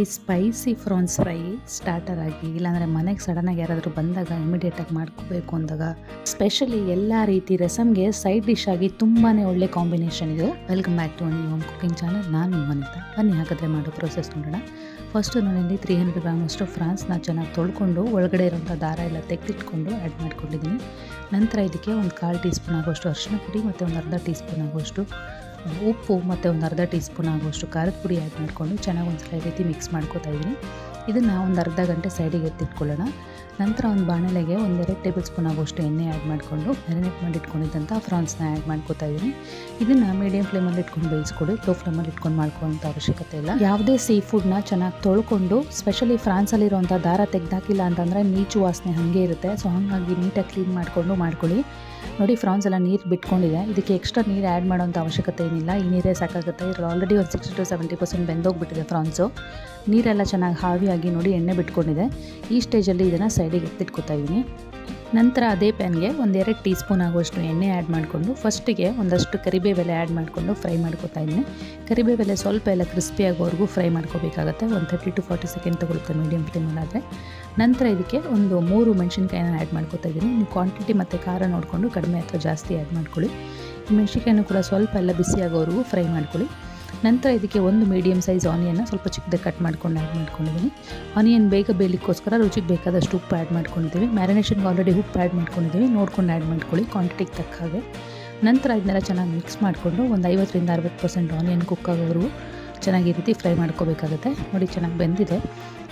ಈ spicy France fry starter ಆಗಿ, ಇಲ್ಲಾಂದರೆ ಮನೆಗೆ ಸಡನ್ನಾಗಿ ಯಾರಾದರೂ ಬಂದಾಗ ಇಮಿಡಿಯೇಟಾಗಿ ಮಾಡ್ಕೋಬೇಕು ಅಂದಾಗ ಸ್ಪೆಷಲಿ ಎಲ್ಲ ರೀತಿ ರಸಮ್ಗೆ ಸೈಡ್ ಡಿಶ್ ಆಗಿ ತುಂಬಾ ಒಳ್ಳೆ ಕಾಂಬಿನೇಷನ್ ಇದು. Welcome back to home cooking channel ನಾನು ವನಿತಾ ಬನ್ನಿ, ಹಾಗಾದರೆ ಮಾಡೋ ಪ್ರೊಸೆಸ್ ನೋಡೋಣ. ಫಸ್ಟು ನಾನಿಲ್ಲಿ ತ್ರೀ ಹಂಡ್ರೆಡ್ ಗ್ರಾಮಷ್ಟು ಫ್ರಾನ್ಸ್ನ ಚೆನ್ನಾಗಿ ತೊಳ್ಕೊಂಡು, ಒಳಗಡೆ ಇರೋಂಥ ದಾರ ಎಲ್ಲ ತೆಗೆದಿಟ್ಕೊಂಡು ಆ್ಯಡ್ ಮಾಡ್ಕೊಂಡಿದ್ದೀನಿ. ನಂತರ ಇದಕ್ಕೆ ಒಂದು ಕಾಲು ಟೀ ಸ್ಪೂನ್ ಆಗೋಷ್ಟು ಅರಿಶಿನ ಪುಡಿ ಮತ್ತು ಒಂದು ಅರ್ಧ ಟೀ ಸ್ಪೂನ್ ಆಗೋಷ್ಟು ಉಪ್ಪು ಮತ್ತು ಒಂದು ಅರ್ಧ ಟೀ ಸ್ಪೂನ್ ಆಗುವಷ್ಟು ಖಾರದ ಪುಡಿ ಆ್ಯಡ್ ಮಾಡಿಕೊಂಡು ಚೆನ್ನಾಗಿ ಒಂದು ಸಲ ರೀತಿ ಮಿಕ್ಸ್ ಮಾಡ್ಕೋತಾ ಇದ್ದೀನಿ. ಇದನ್ನು ಒಂದು ಅರ್ಧ ಗಂಟೆ ಸೈಡಿಗೆ ಎತ್ತಿಟ್ಕೊಳ್ಳೋಣ. ನಂತರ ಒಂದು ಬಾಣಲೆಗೆ ಒಂದೆರಡು ಟೇಬಲ್ ಸ್ಪೂನ್ ಆಗುವಷ್ಟು ಎಣ್ಣೆ ಆ್ಯಡ್ ಮಾಡಿಕೊಂಡು ಮ್ಯಾರಿನೇಟ್ ಮಾಡಿ ಇಟ್ಕೊಂಡಿದ್ದಂಥ ಫ್ರಾನ್ಸ್ನ ಆ್ಯಡ್ ಮಾಡ್ಕೋತಾ ಇದ್ದೀನಿ. ಇದನ್ನು ಮೀಡಿಯಂ ಫ್ಲೇಮಲ್ಲಿ ಇಟ್ಕೊಂಡು ಬೇಯಿಸ್ಕೊಡಿ ಲೋ ಫ್ಲೇಮಲ್ಲಿ ಇಟ್ಕೊಂಡು ಮಾಡ್ಕೊಳ್ಳೋಂಥ ಅವಶ್ಯಕತೆ ಇಲ್ಲ. ಯಾವುದೇ ಸೀ ಫುಡ್ನ ಚೆನ್ನಾಗಿ ತೊಳ್ಕೊಂಡು ಸ್ಪೆಷಲಿ ಫ್ರಾನ್ಸಲ್ಲಿರುವಂಥ ದಾರ ತೆಗ್ದಾಕಿಲ್ಲ ಅಂತಂದರೆ ನೀಚು ವಾಸನೆ ಹಾಗೆ ಇರುತ್ತೆ. ಸೊ ಹಾಗಾಗಿ ನೀಟಾಗಿ ಕ್ಲೀನ್ ಮಾಡಿಕೊಂಡು ಮಾಡ್ಕೊಳ್ಳಿ. ನೋಡಿ, ಫ್ರಾನ್ಸ್ ಎಲ್ಲ ನೀರು ಬಿಟ್ಕೊಂಡಿದೆ. ಇದಕ್ಕೆ ಎಕ್ಸ್ಟ್ರಾ ನೀರು ಆ್ಯಡ್ ಮಾಡೋಂಥ ಅವಶ್ಯಕತೆ ಏನಿಲ್ಲ. ಈ ನೀರೇ ಸಾಕಾಗುತ್ತೆ. ಇದ್ರಲ್ಲಿ ಆಲ್ರೆಡಿ ಒಂದು ಸಿಕ್ಸ್ಟಿ ಟು ಸೆವೆಂಟಿ ಪರ್ಸೆಂಟ್ ಬೆಂದೋಗ್ಬಿಟ್ಟಿದೆ ಫ್ರಾನ್ಸು. ನೀರೆಲ್ಲ ಚೆನ್ನಾಗಿ ಹಾವಿಯಾಗಿ ನೋಡಿ, ಎಣ್ಣೆ ಬಿಟ್ಕೊಂಡಿದೆ. ಈ ಸ್ಟೇಜಲ್ಲಿ ಇದನ್ನು ಸೈಡಿಗೆ ಎತ್ತಿಟ್ಕೊತಾ ಇದ್ದೀನಿ ನಂತರ ಅದೇ ಪ್ಯಾನ್ಗೆ ಒಂದೆರಡು ಟೀ ಸ್ಪೂನ್ ಆಗುವಷ್ಟು ಎಣ್ಣೆ ಆ್ಯಡ್ ಮಾಡಿಕೊಂಡು ಫಸ್ಟಿಗೆ ಒಂದಷ್ಟು ಕರಿಬೇವೆಲೆ ಆ್ಯಡ್ ಮಾಡಿಕೊಂಡು ಫ್ರೈ ಮಾಡ್ಕೊತಾ ಇದ್ದೀನಿ ಕರಿಬೇವೆಲೆ ಸ್ವಲ್ಪ ಎಲ್ಲ ಕ್ರಿಸ್ಪಿ ಆಗೋವರೆಗೂ ಫ್ರೈ ಮಾಡ್ಕೋಬೇಕಾಗತ್ತೆ. ಒಂದು ತರ್ಟಿ ಟು ಫಾರ್ಟಿ ಸೆಕೆಂಡ್ ತೊಗೊಳುತ್ತೆ ಮೀಡಿಯಮ್ ಫ್ಲೇಮಲ್ಲಾದರೆ ನಂತರ ಇದಕ್ಕೆ ಒಂದು ಮೂರು ಮೆಣಸಿನ್ಕಾಯಿನ ಆ್ಯಡ್ ಮಾಡ್ಕೋತಾ ಇದ್ದೀನಿ ನೀವು ಕ್ವಾಂಟಿಟಿ ಮತ್ತು ಖಾರ ನೋಡಿಕೊಂಡು ಕಡಿಮೆ ಅಥವಾ ಜಾಸ್ತಿ ಆ್ಯಡ್ ಮಾಡ್ಕೊಳ್ಳಿ. ಮೆಣಸಿನ್ಕಾಯಿನೂ ಕೂಡ ಸ್ವಲ್ಪ ಎಲ್ಲ ಬಿಸಿ ಆಗೋವರೆಗೂ ಫ್ರೈ ಮಾಡ್ಕೊಳ್ಳಿ. ನಂತರ ಇದಕ್ಕೆ ಒಂದು ಮೀಡಿಯಮ್ ಸೈಜ್ ಆನಿಯನ್ನ ಸ್ವಲ್ಪ ಚಿಕ್ಕದಾಗಿ ಕಟ್ ಮಾಡ್ಕೊಂಡು ಆ್ಯಡ್ ಮಾಡ್ಕೊಂಡಿದ್ದೀನಿ. ಆನಿಯನ್ ಬೇಗ ಬೇಯಲಿಕ್ಕೋಸ್ಕರ ರುಚಿಗೆ ಬೇಕಾದಷ್ಟು ಉಪ್ಪು ಆ್ಯಡ್ ಮಾಡ್ಕೊಂಡಿದ್ದೀವಿ. ಮ್ಯಾರಿನೇಷನ್ಗೆ ಆಲ್ರೆಡಿ ಉಪ್ಪು ಆ್ಯಡ್ ಮಾಡ್ಕೊಂಡಿದ್ದೀವಿ. ನೋಡ್ಕೊಂಡು ಆ್ಯಡ್ ಮಾಡ್ಕೊಳ್ಳಿ ಕ್ವಾಂಟಿಟಿಗೆ ತಕ್ಕ ಹಾಗೆ. ನಂತರ ಇದನ್ನೆಲ್ಲ ಚೆನ್ನಾಗಿ ಮಿಕ್ಸ್ ಮಾಡಿಕೊಂಡು ಒಂದು ಐವತ್ತರಿಂದ ಅರವತ್ತು ಪರ್ಸೆಂಟ್ ಆನಿಯನ್ ಕುಕ್ ಆಗೋವರೆಗೂ ಚೆನ್ನಾಗಿ ರೀತಿ ಫ್ರೈ ಮಾಡ್ಕೋಬೇಕಾಗುತ್ತೆ. ನೋಡಿ ಚೆನ್ನಾಗಿ ಬೆಂದಿದೆ.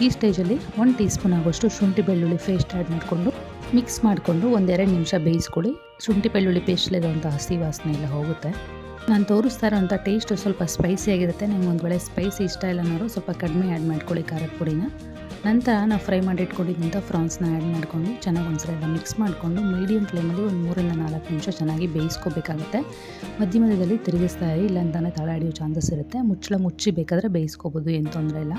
ಈ ಸ್ಟೇಜಲ್ಲಿ ಒನ್ ಟೀ ಸ್ಪೂನ್ ಆಗೋಷ್ಟು ಶುಂಠಿ ಬೆಳ್ಳುಳ್ಳಿ ಪೇಸ್ಟ್ ಆ್ಯಡ್ ಮಾಡಿಕೊಂಡು ಮಿಕ್ಸ್ ಮಾಡಿಕೊಂಡು ಒಂದೆರಡು ನಿಮಿಷ ಬೇಯಿಸ್ಕೊಳ್ಳಿ. ಶುಂಠಿ ಬೆಳ್ಳುಳ್ಳಿ ಪೇಸ್ಟ್ಲಿರುವಂಥ ಹಸಿ ವಾಸನೆ ಎಲ್ಲ ಹೋಗುತ್ತೆ. ನಾನು ತೋರಿಸ್ತಾ ಇರೋಂಥ ಟೇಸ್ಟು ಸ್ವಲ್ಪ ಸ್ಪೈಸಿ ಆಗಿರುತ್ತೆ. ನಿಮ್ಗೆ ಒಂದು ವೇಳೆ ಸ್ಪೈಸಿ ಇಷ್ಟ ಇಲ್ಲ ಅನ್ನೋರು ಸ್ವಲ್ಪ ಕಡಿಮೆ ಆ್ಯಡ್ ಮಾಡ್ಕೊಳ್ಳಿ ಖಾರದ ಪುಡಿನ. ನಂತರ ನಾವು ಫ್ರೈ ಮಾಡಿ ಇಟ್ಕೊಂಡಿದ್ದಂಥ ಫ್ರಾನ್ಸ್ನ ಆ್ಯಡ್ ಮಾಡಿಕೊಂಡು ಚೆನ್ನಾಗಿ ಒಂದ್ಸಲ ಎಲ್ಲ ಮಿಕ್ಸ್ ಮಾಡಿಕೊಂಡು ಮೀಡಿಯಮ್ ಫ್ಲೇಮಲ್ಲಿ ಒಂದು ಮೂರಿಂದ ನಾಲ್ಕು ನಿಮಿಷ ಚೆನ್ನಾಗಿ ಬೇಯಿಸ್ಕೋಬೇಕಾಗುತ್ತೆ. ಮಧ್ಯ ಮಧ್ಯದಲ್ಲಿ ತಿರುಗಿಸ್ತಾ ಇರಿ, ಇಲ್ಲ ಅಂತಾನೆ ತಳ ಹಿಡಿಯೋ ಚಾನ್ಸಸ್ ಇರುತ್ತೆ. ಮುಚ್ಚಳ ಮುಚ್ಚಿ ಬೇಕಾದರೆ ಬೇಯಿಸ್ಕೋಬೋದು, ಏನು ತೊಂದರೆ ಇಲ್ಲ.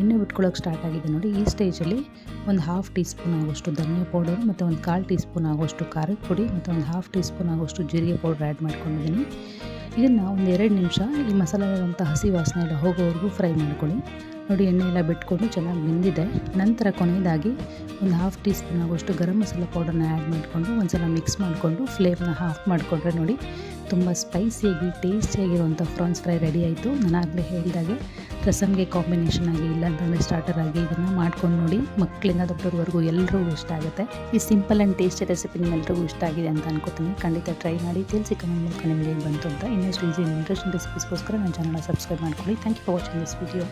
ಎಣ್ಣೆ ಬಿಟ್ಕೊಳ್ಳೋಕೆ ಸ್ಟಾರ್ಟ್ ಆಗಿದೆ ನೋಡಿ. ಈ ಸ್ಟೇಜಲ್ಲಿ ಒಂದು ಹಾಫ್ ಟೀ ಸ್ಪೂನ್ ಆಗೋಷ್ಟು ಧನಿಯಾ ಪೌಡರ್ ಮತ್ತು ಒಂದು ಕಾಲು ಟೀ ಸ್ಪೂನ್ ಆಗೋಷ್ಟು ಖಾರದ ಪುಡಿ ಮತ್ತು ಒಂದು ಹಾಫ್ ಟೀ ಸ್ಪೂನ್ ಆಗೋಷ್ಟು ಜೀರಿಗೆ ಪೌಡರ್ ಆ್ಯಡ್ ಮಾಡ್ಕೊಂಡಿದ್ದೀನಿ. ಇದನ್ನು ಒಂದು ಎರಡು ನಿಮಿಷ ಈ ಮಸಾಲೆಗಳಂಥ ಹಸಿ ವಾಸನೆ ಎಲ್ಲ ಹೋಗೋವರೆಗೂ ಫ್ರೈ ಮಾಡ್ಕೊಳ್ಳಿ. ನೋಡಿ, ಎಣ್ಣೆ ಎಲ್ಲ ಬಿಟ್ಕೊಂಡು ಚೆನ್ನಾಗಿ ಬೆಂದಿದೆ. ನಂತರ ಕೊನೆಯದಾಗಿ ಒಂದು ಹಾಫ್ ಟೀ ಸ್ಪೂನ್ ಆಗೋಷ್ಟು ಗರಂ ಮಸಾಲ ಪೌಡರ್ನ ಆ್ಯಡ್ ಮಾಡಿಕೊಂಡು ಒಂದು ಸಲ ಮಿಕ್ಸ್ ಮಾಡಿಕೊಂಡು ಫ್ಲೇಮ್ನ ಹಾಫ್ ಮಾಡಿಕೊಂಡ್ರೆ ನೋಡಿ, ತುಂಬ ಸ್ಪೈಸಿಯಾಗಿ ಟೇಸ್ಟಿಯಾಗಿರುವಂಥ ಫ್ರಾನ್ಸ್ ಫ್ರೈ ರೆಡಿ ಆಯಿತು. ನಾನು ಆಗಲೇ ಹೇಳಿದಾಗೆ ರಸಮ್ಗೆ ಕಾಂಬಿನೇಷನ್ ಆಗಿ ಇಲ್ಲಾಂತಂದರೆ ಸ್ಟಾರ್ಟರ್ ಆಗಿ ಇದನ್ನು ಮಾಡ್ಕೊಂಡು ನೋಡಿ ಮಕ್ಕಳಿಂದ ದೊಡ್ಡವ್ರವರೆಗೂ ಎಲ್ಲರಿಗೂ ಇಷ್ಟ ಆಗುತ್ತೆ. ಈ ಸಿಂಪಲ್ ಆ್ಯಂಡ್ ಟೇಸ್ಟಿ ರೆಸಿಪಿ ನಿಮ್ಮೆಲ್ಲರಿಗೂ ಇಷ್ಟ ಆಗಿದೆ ಅಂತ ಅನ್ಕೋತೀನಿ. ಖಂಡಿತ ಟ್ರೈ ಮಾಡಿ, ತಿಳಿಸಿ ಕಮೆಂಟ್ ಮೂಲಕ ನಿಮಗೆ ಬಂತು ಅಂತ. ಇನ್ನಷ್ಟು ಈಸಿ ಇಂಟ್ರೆಸ್ಟಿಂಗ್ ರೆಸಿಪೀಸ್ಗೋಸ್ಕರ ನನ್ನ ಚಾನಲ್ ಸಬ್ಸ್ಕ್ರೈಬ್ ಮಾಡ್ಕೊಳ್ಳಿ. Thank you for watching this video